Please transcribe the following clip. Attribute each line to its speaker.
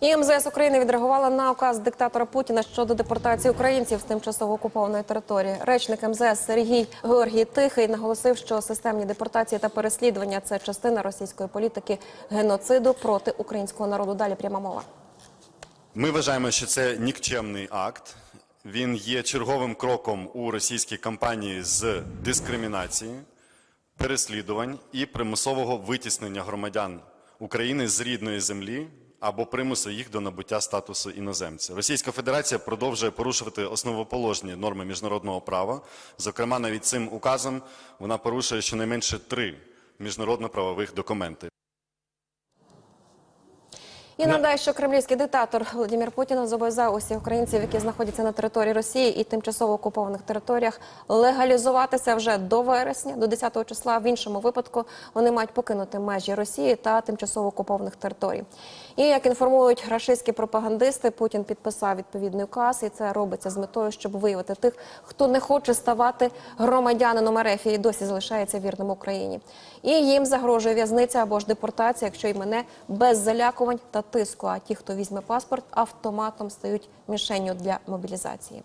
Speaker 1: І МЗС України відреагувала на указ диктатора Путіна щодо депортації українців з тимчасово окупованої території. Речник МЗС Сергій Георгій Тихий наголосив, що системні депортації та переслідування це частина російської політики геноциду проти українського народу. Далі пряма мова.
Speaker 2: Ми вважаємо, що це нікчемний акт. Він є черговим кроком у російській кампанії з дискримінації, переслідувань і примусового витіснення громадян України з рідної землі або примусу їх до набуття статусу іноземця. Російська Федерація продовжує порушувати основоположні норми міжнародного права. Зокрема, навіть цим указом вона порушує щонайменше три міжнародно-правових документи.
Speaker 1: І нагадаю, що кремлівський диктатор Володимир Путін зобов'язав усіх українців, які знаходяться на території Росії і тимчасово окупованих територіях, легалізуватися вже до вересня, до 10 числа. В іншому випадку вони мають покинути межі Росії та тимчасово окупованих територій. І як інформують рашистські пропагандисти, Путін підписав відповідний указ, і це робиться з метою, щоб виявити тих, хто не хоче ставати громадянином РФ і досі залишається вірним Україні. І їм загрожує в'язниця або ж депортація, якщо й мене без залякувань та тиску. А ті, хто візьме паспорт, автоматом стають мішенню для мобілізації.